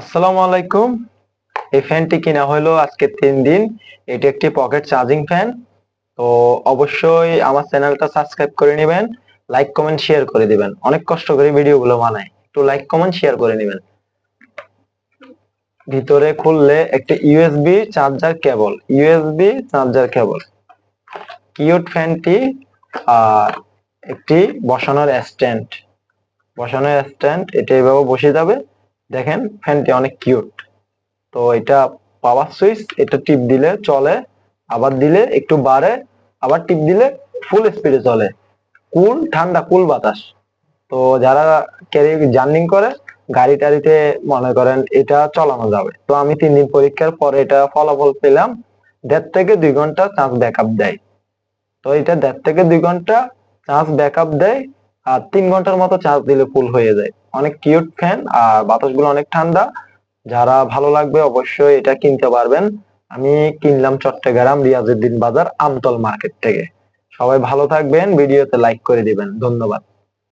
আসসালামু আলাইকুম। এই ফ্যানটি কিনা হলো আজকে তিন দিন। এটি একটি পকেট চার্জিং ফ্যান। তো অবশ্যই আমার চ্যানেলটা সাবস্ক্রাইব করে নেবেন, লাইক, কমেন্ট, শেয়ার করে দিবেন। অনেক কষ্ট করে ভিডিওগুলো বানায় একটু লাইক, কমেন্ট, শেয়ার করে নেবেন। ভিতরে খুললে একটি USB charger cable. USB charger cable. Cute ফ্যানটি, আর একটি বসানোর স্ট্যান্ড। বসানোর স্ট্যান্ড, এটা এভাবে বসে যাবে। দেখেন, ফ্যানটি অনেক কিউট। তো এটা পাওয়ার সুইচ এটা টিপ দিলে চলে, আবার দিলে একটু বাড়ে, আবার টিপ দিলে ফুল স্পিডে চলে। কুল, ঠান্ডা, কুল বাতাস। তো যারা ক্যারি জার্নিং করে, গাড়ি টাড়িতে মনে করেন এটা চালানো যাবে। তো আমি তিন দিন পরীক্ষার পরে এটা ফলাফল পেলাম, দেড় থেকে দুই ঘণ্টা চার্জ ব্যাকআপ দেয়। তো এটা দেড় থেকে দুই ঘণ্টা চার্জ ব্যাকআপ দেয় আর তিন ঘণ্টার মতো চার্জ দিলে ফুল হয়ে যায়। অনেক কিউট ফ্যান আর বাতাসগুলো অনেক ঠান্ডা। যারা ভালো লাগবে অবশ্যই এটা কিনতে পারবেন। আমি কিনলাম চট্টগ্রাম রিয়াজুদ্দিন বাজার আমতল মার্কেট থেকে। সবাই ভালো থাকবেন, ভিডিওতে লাইক করে দিবেন। ধন্যবাদ।